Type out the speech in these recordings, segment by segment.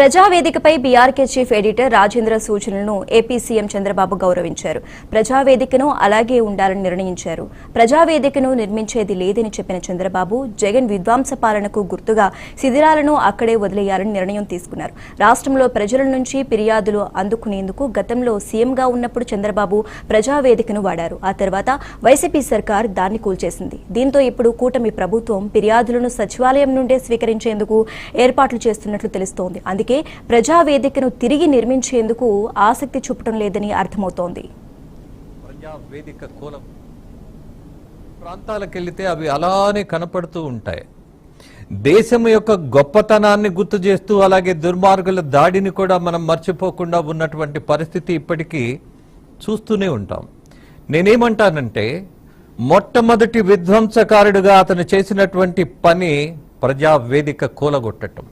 ప్రజావేదికపై BRK chief editor Rajendra సూచనలను AP CM Chandrababu గౌరవించారు. ప్రజావేదికను అలాగే ఉండాలని నిర్ణయించారు. ప్రజావేదికను నిర్మించేది లేదని చెప్పిన చంద్రబాబు జగన్ విధ్వంస పాలనకు గుర్తుగా శిథిరాలను అక్కడే వదిలేయాలని నిర్ణయం తీసుకున్నారు. రాష్ట్రంలో ప్రజల నుంచి ఫిర్యాదులు అందుకునేందుకు గతంలో సీఎంగా ఉన్నప్పుడు చంద్రబాబు ప్రజావేదికను వాడారు. ఆ తర్వాత వైసీపీ సర్కార్ దాన్ని కూల్చేసింది. దీంతో ఇప్పుడు కూటమి ప్రభుత్వం ఫిర్యాదులను సచివాలయం నుండే స్వీకరించేందుకు ఏర్పాట్లు చేస్తున్నట్లు తెలుస్తోంది. అందుకే ప్రజావేదికను తిరిగి నిర్మించేందుకు ఆసక్తి చూపటం లేదని అర్థమవుతోంది. ప్రజా వేదిక ప్రాంతాలకు వెళితే అవి అలానే కనపడుతూ ఉంటాయి. దేశం యొక్క గొప్పతనాన్ని గుర్తు చేస్తూ అలాగే దుర్మార్గుల దాడిని కూడా మనం మర్చిపోకుండా ఉన్నటువంటి పరిస్థితి ఇప్పటికీ చూస్తూనే ఉంటాం. నేనేమంటానంటే మొట్టమొదటి విధ్వంసకారుడుగా అతను చేసినటువంటి పని ప్రజా వేదిక కూలగొట్టడం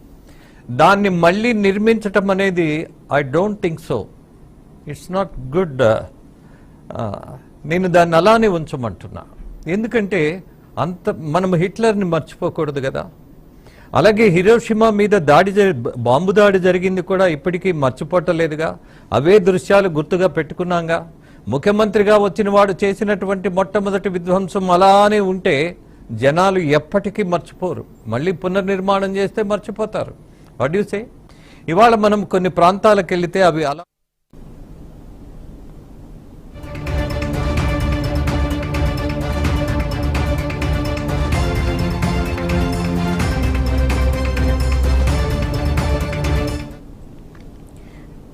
దాన్ని మళ్ళీ నిర్మించటం అనేది I don't think so it's not good నేను దాన్ని అలానే ఉంచమంటున్నా. ఎందుకంటే అంత మనం హిట్లర్ని మర్చిపోకూడదు కదా. అలాగే హిరోషిమా మీద దాడి జరి- బాంబు దాడి జరిగింది కూడా ఇప్పటికీ మర్చిపోటలేదుగా. అవే దృశ్యాలు గుర్తుగా పెట్టుకున్నాంగా. ముఖ్యమంత్రిగా వచ్చిన వాడు చేసినటువంటి మొట్టమొదటి విధ్వంసం అలానే ఉంటే జనాలు ఎప్పటికీ మర్చిపోరు. మళ్ళీ పునర్నిర్మాణం చేస్తే మర్చిపోతారు. వాట్ యు సే ఇవాళ మనం కొన్ని ప్రాంతాలకు వెళితే అవి అలా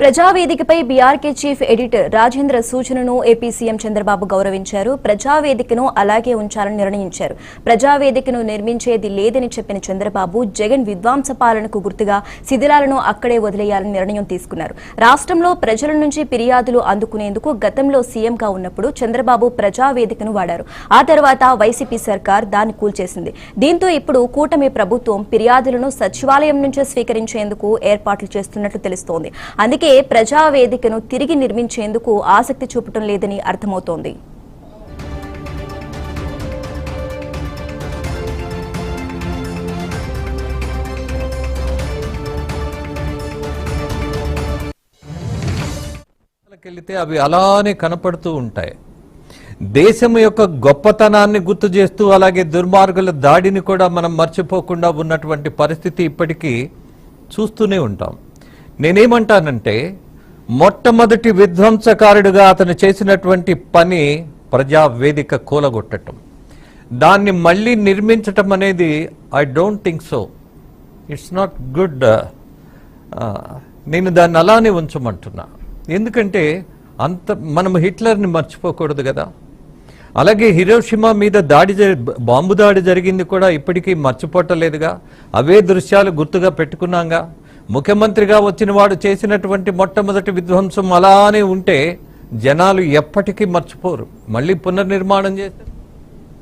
ప్రజావేదికపై బీఆర్కే చీఫ్ ఎడిటర్ రాజేంద్ర సూచనను ఏపీ సీఎం చంద్రబాబు గౌరవించారు. ప్రజావేదికను అలాగే ఉంచాలని నిర్ణయించారు. ప్రజావేదికను నిర్మించేది లేదని చెప్పిన చంద్రబాబు జగన్ విధ్వంస పాలనకు గుర్తుగా శిథిలాలను అక్కడే వదిలేయాలని నిర్ణయం తీసుకున్నారు. రాష్ట్రంలో ప్రజల నుంచి ఫిర్యాదులు అందుకునేందుకు గతంలో సీఎంగా ఉన్నప్పుడు చంద్రబాబు ప్రజావేదికను వాడారు. ఆ తర్వాత వైసీపీ సర్కార్ దాన్ని కూల్చేసింది. దీంతో ఇప్పుడు కూటమి ప్రభుత్వం ఫిర్యాదులను సచివాలయం నుంచే స్వీకరించేందుకు ఏర్పాట్లు చేస్తున్నట్లు తెలుస్తోంది. అందుకే ప్రజావేదికను తిరిగి నిర్మించేందుకు ఆసక్తి చూపటం లేదని అర్థమవుతోంది. వెళితే అవి అలానే కనపడుతూ ఉంటాయి. దేశం యొక్క గొప్పతనాన్ని గుర్తు చేస్తూ అలాగే దుర్మార్గుల దాడిని కూడా మనం మర్చిపోకుండా ఉన్నటువంటి పరిస్థితి ఇప్పటికీ చూస్తూనే ఉంటాం. నేనేమంటానంటే మొట్టమొదటి విధ్వంసకారుడుగా అతను చేసినటువంటి పని ప్రజా వేదిక కూలగొట్టడం దాన్ని మళ్ళీ నిర్మించటం అనేది I don't think so it's not good నేను దాన్ని అలానే ఉంచమంటున్నా. ఎందుకంటే అంత మనం హిట్లర్ని మర్చిపోకూడదు కదా. అలాగే హిరోషిమా మీద దాడి జరి- బాంబు దాడి జరిగింది కూడా ఇప్పటికీ మర్చిపోవటలేదుగా అవే దృశ్యాలు గుర్తుగా పెట్టుకున్నాంగా. ముఖ్యమంత్రిగా వచ్చిన వాడు చేసినటువంటి మొట్టమొదటి విధ్వంసం అలానే ఉంటే జనాలు ఎప్పటికీ మర్చిపోరు. మళ్ళీ పునర్నిర్మాణం చేస్తారు.